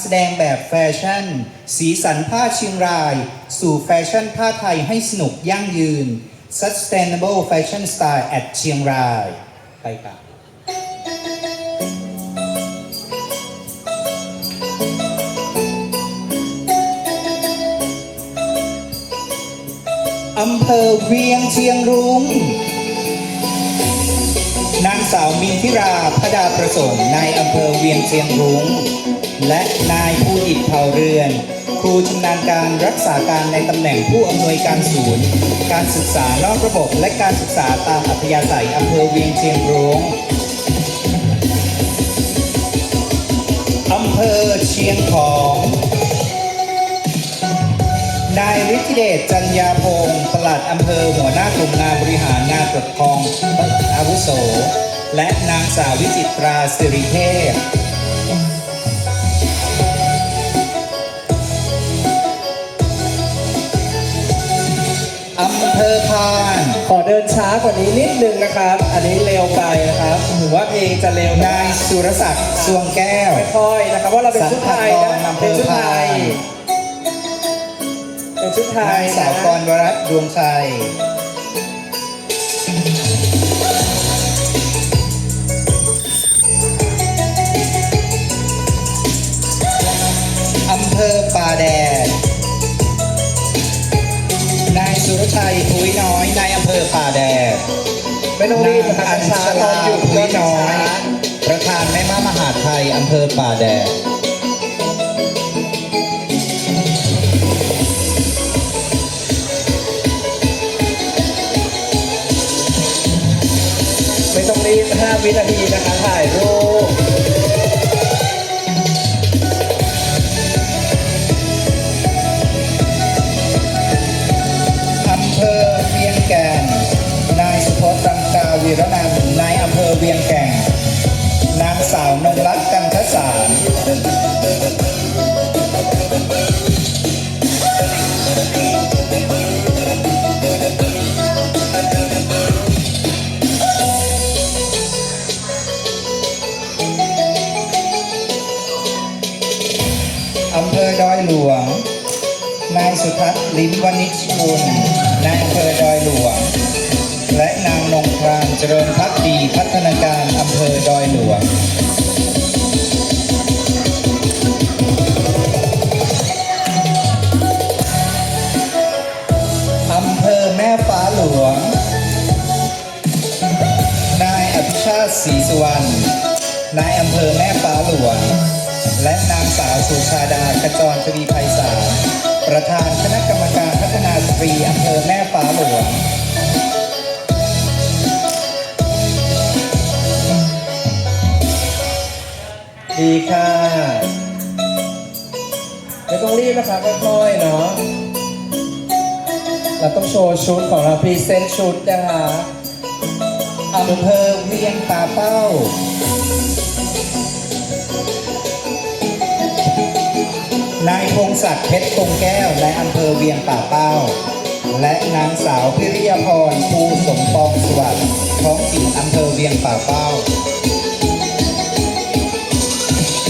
แสดงแบบแฟชั่น สีสันผ้าเชียงราย สู่แฟชั่นผ้าไทยให้สนุกยั่งยืน Sustainable Fashion Style at เชียงราย ไปครับอำเภอเวียงเชียงรุง้ง สาวมินทิราพดาประสงค์นายอำเภอเวียงเชียงรุง้ง และนายภูดิตเผ่าเรือน ครูชำนาญการรักษาการในตำแหน่งผู้อำนวยการศูนย์ การศึกษานอกระบบและการศึกษาตามอัธยาศัยอำเภอเวียงเชียงรุง้งอำเภอเชียงของนายฤทธิเดชจันยาพงศ์ปลัดอำเภอหัวหน้ากลุ่มงานบริหารงานปกครองอาวุโส และนางสาววิจิตราสิริเทพอำเภอพาน ขอเดินช้ากว่านี้นิดนึงนะครับ อันนี้เร็วไปนะครับถือว่าเพลงจะเร็วนะนายสุรศักดิ์สวงแก้ว ค่อยๆนะครับเพราะเราเป็นชุดไทยสันะงฆกรอำเภเป็นอชุดไทยพานเป็นชุดไทนายยสาวกรวรัตน์ดวงชัย เภอป่าแดดนายสุรชัยภูยน้อยนายอำเภอป่าแดดไม่ต้องรีบนะครับอัญช้าชๆตอลานหยุดภูก็ยช้าน้อย ประธานแม่ม้ามหาดไทยอำเภอป่าแดดไม่ต้องรีบ5วินาทีนะคะถ่ายรูป แก่นนายสุพจน์ตังกาวีรนันท์นายอำเภอเวียงแก่นนางสาวนงรัตน์กันทสารอำเภอดอยหลวง นายสุทัศน์ลิ้มวณิชกุลนายอำเภอ หลวง และนางนงครานเจริญพักดีพัฒนาการอำเภอดอยหลวงอำเภอแม่ฟ้าหลวง นายอภิชาติศรีสุวรรณ นายอำเภอแม่ฟ้าหลวง และนางสาวสุชาดาขจรทวีไพศาล ประธานคณะกรรมการพัฒนาสตรีอำเภอแม่ฟ้าหลวงดีค่ะไม่ต้องรีบนะคะค่อยๆเนาะเราต้องโชว์ชุดของเราพรีเซนต์ชุดนะคะอำเภอเวียงป่าเป้า พงศักดิ์เพชรคงแก้วในอำเภอเวียงป่าเป้า และนางสาวพิริยพรภูสมปองสวัสดิ์ท้องถิ่นอำเภอเวียงป่าเป้า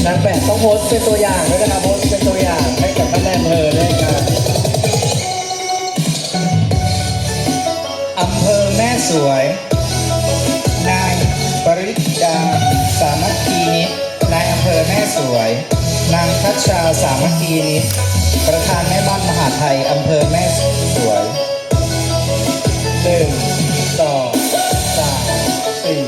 นางแบบต้องโพสเป็นตัวอย่างด้วยนะคะโพสเป็นตัวอย่างให้กับท่านแอำเภอด้วยค่ะอำเภอแม่สวย นายปริดาสามัคคีนิตนายอำเภอแม่สวย นางทัชชาสามัคคีนิตประธานแม่บ้านมหาไทยอำเภอแม่สวยหนึ่งสองสามสี่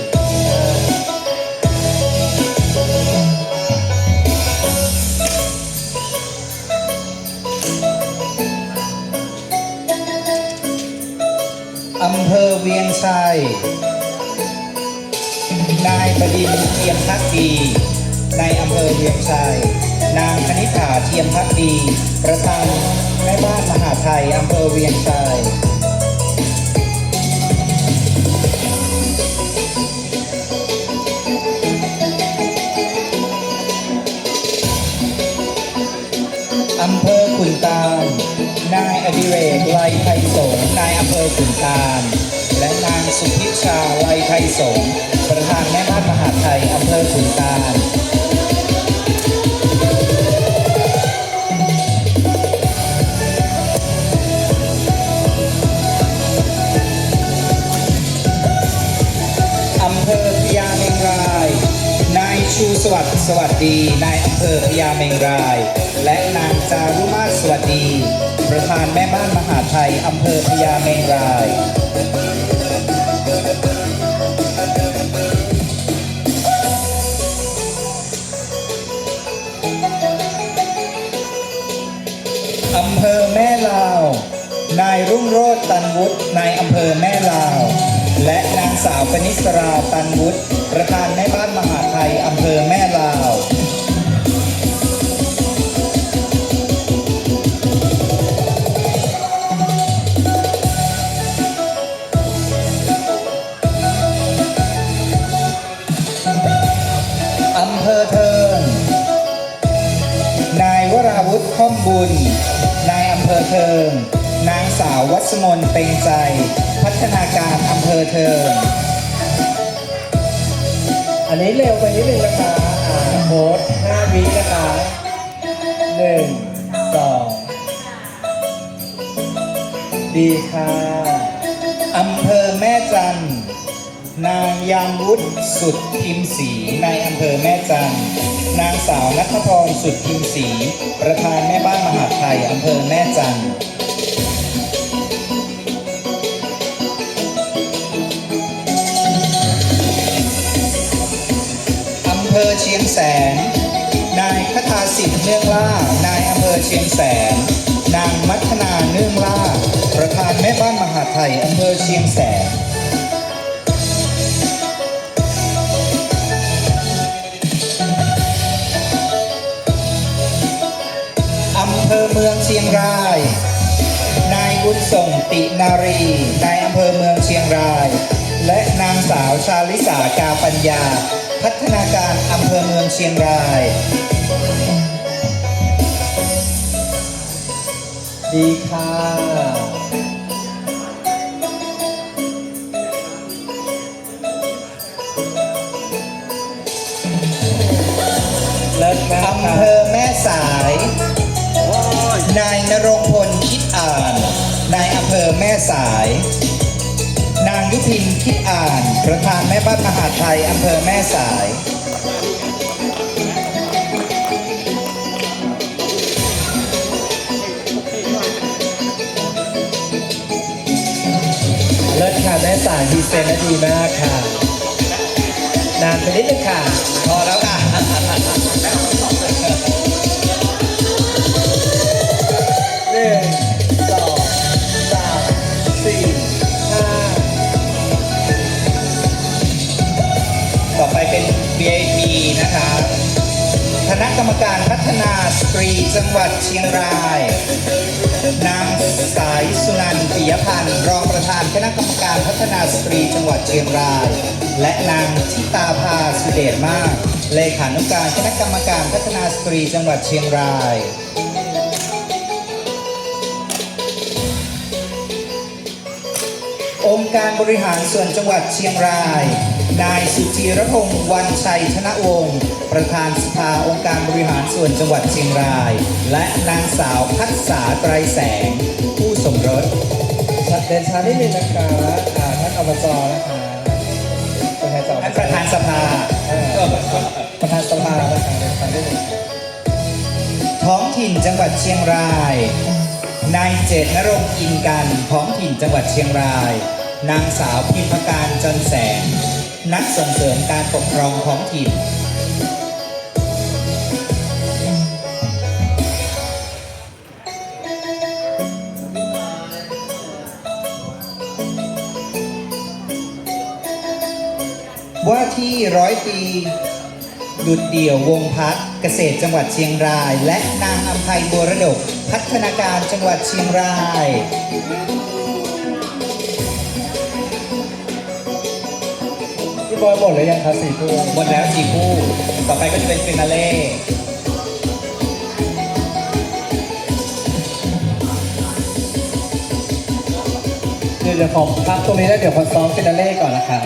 อำเภอเวียงชัย นายบดินทร์เทียมพักดีในอำเภอเวียงชัย นางคณิษฐาเทียมพักดี ประธานแม่บ้านมหาไทยอำเภอเวียงชัยอำเภอขุนตาล นายอดิเรกไลไทยสงนายอำเภอขุนตาล และนางสุพิชาไลไทยสงประธานแม่บ้านมหาไทยอำเภอขุนตา สวัสดีนายอำเภอพญาเมงราย และนางจารุมาสวัสดี ประธานแม่บ้านมหาไทยอำเภอพญาเมงรายอำเภอแม่ลาว นายรุ่งโรจน์ตันวุฒินายอำเภอแม่ลาว และนางสาวปนิสราตันวุฒิประธานแม่บ้านมหาไทยอำเภอแม่ลาวอำเภอเทิงนายวราวุฒิข้อมบุญ นายอำเภอเทิง นางสาววัสมนเป็นใจ พัฒนาการอำเภอเทิงอันนี้เร็วไปนิดนึงนะคะอ่าโพสห้าวินะคะหนึ่งสองดีค่ะอำเภอแม่จันทร์นางยามวุฒิสุดพิมพ์ศรีในอำเภอแม่จันทร์นางสาวนัทพรสุดพิมพ์ศรีประธานแม่บ้านมหาดไทยอำเภอแม่จันทร์ แสน นายคทาสิทธิ์เนื่องล่า นายอำเภอเชียงแสน นางมัทนาเนื่องล่า ประธานแม่บ้านมหาไทยอำเภอเชียงแสนอำเภอเมืองเชียงราย นายบุญส่งตินารี นายอำเภอเมืองเชียงราย และนางสาวชาลิสากาปัญญา พัฒนาการอำเภอเมืองเชียงราย ดีค่ะเลิศนะอำคะเภอแม่สาย นายนรงพลคิดอ่าน นายอำเภอแม่สายนาง ยุพินคิดอ่าน ประธานแม่บ้านมหาไทยอำเภอแม่สายเลิศค่ะแม่สายดีเซนและดีมากค่ะ นานไปนิดนึงค่ะ พอแล้วค่ะหนึ่ง คณะกรรมการพัฒนาสตรีจังหวัดเชียงราย นางสายสุนันท์ปิยพันธ์รองประธานคณะกรรมการพัฒนาสตรีจังหวัดเชียงราย และนางทิตาภาสุเดชมาก เลขานุการคณะกรรมการพัฒนาสตรีจังหวัดเชียงรายองค์การบริหารส่วนจังหวัดเชียงราย นายสุจีรพงศ์วันชัยชนะวงศ์ประธานสภาองค์การบริหารส่วนจังหวัดเชียงราย และนางสาวพัฒษาไตรแสง ผู้สมรสชัดเด่นช้านิดนึงนะคะอ่าท่านอบจนะคะประธานสภาท่านประธานสภาประธานสภานะคะเด่นช้านิดนึงท้องถิ่นจังหวัดเชียงราย นายเจตนรงค์อินกันท้องถิ่นจังหวัดเชียงราย นางสาวพิมพการจันแสง นักส่งเสริมการปกครองท้องถิ่นว่าที่ร้อยปี ดุดเดี่ยววงพัฒน์เกษตรจังหวัดเชียงราย และนางอภัยบัวระดก พัฒนาการจังหวัดเชียงราย พี่บอยหมดเลยยังคะสี่คู่หมดแล้วสี่คู่ ต่อไปก็จะเป็นฟินาเล่เดี๋ยวเดี๋ยวขอพักตรงนี้แล้วเดี๋ยวผมซ้อมฟินาเล่ก่อนนะคะ